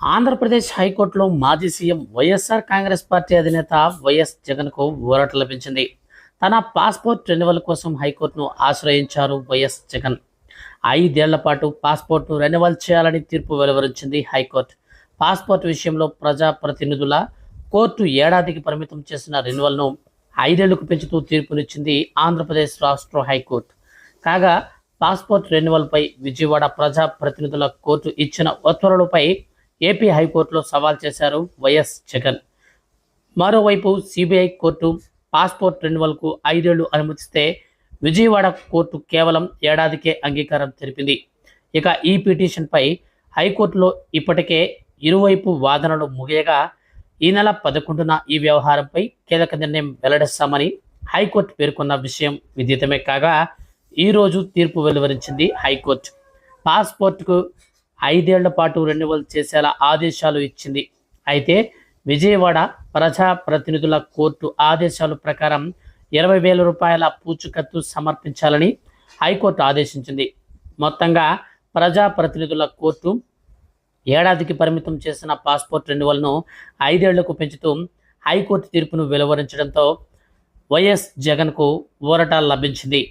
ఆంధ్రప్రదేశ్ హైకోర్టులో మాజీ CM YSR Congress party అధినేత వైఎస్ జగన్కు ఊరట లభించింది. తన పాస్పోర్ట్ రెన్యువల్ కోసం హైకోర్టును ఆశ్రయించారు వైఎస్ జగన్. ఐదేళ్ళ పాటు పాస్పోర్ట్ను రెన్యువల్ చేయాలని తీర్పు వెలువరించింది హైకోర్టు. పాస్పోర్ట్ విషయంలో ప్రజాప్రతినిధుల కోర్టు ఏడాదికి పరిమితం చేసిన రెన్యువల్ను ఐదేళ్ళకు పెంచుతూ తీర్పునిచ్చింది ఆంధ్రప్రదేశ్ రాష్ట్ర హైకోర్టు. కాగా పాస్పోర్ట్ రెన్యువల్పై విజయవాడ ప్రజా ప్రతినిధుల కోర్టు ఇచ్చిన ఉత్తర్వులపై ఏపీ హైకోర్టులో సవాల్ చేశారు వైఎస్ జగన్. మరోవైపు సిబిఐ కోర్టు పాస్పోర్ట్ రెన్యువల్కు ఐదేళ్ళు అనుమతిస్తే విజయవాడ కోర్టు కేవలం ఏడాదికే అంగీకారం తెలిపింది. ఇక ఈ పిటిషన్పై హైకోర్టులో ఇప్పటికే ఇరువైపు వాదనలు ముగియగా ఈ నెల పదకొండున ఈ వ్యవహారంపై కీలక నిర్ణయం వెల్లడిస్తామని హైకోర్టు పేర్కొన్న విషయం విదితమే కాగా ఈరోజు తీర్పు వెలువరించింది హైకోర్టు. పాస్పోర్ట్కు ఐదేళ్ళ పాటు రెన్యువల్ చేసేలా ఆదేశాలు ఇచ్చింది. అయితే విజయవాడ ప్రజా ప్రతినిధుల కోర్టు ఆదేశాల ప్రకారం ఇరవై వేల రూపాయల పూచుకత్తు సమర్పించాలని హైకోర్టు ఆదేశించింది. మొత్తంగా ప్రజా ప్రతినిధుల కోర్టు ఏడాదికి పరిమితం చేసిన పాస్పోర్ట్ రెన్యువల్ను ఐదేళ్ళకు పెంచుతూ హైకోర్టు తీర్పును వెలువరించడంతో వైఎస్ జగన్కు ఊరట లభించింది.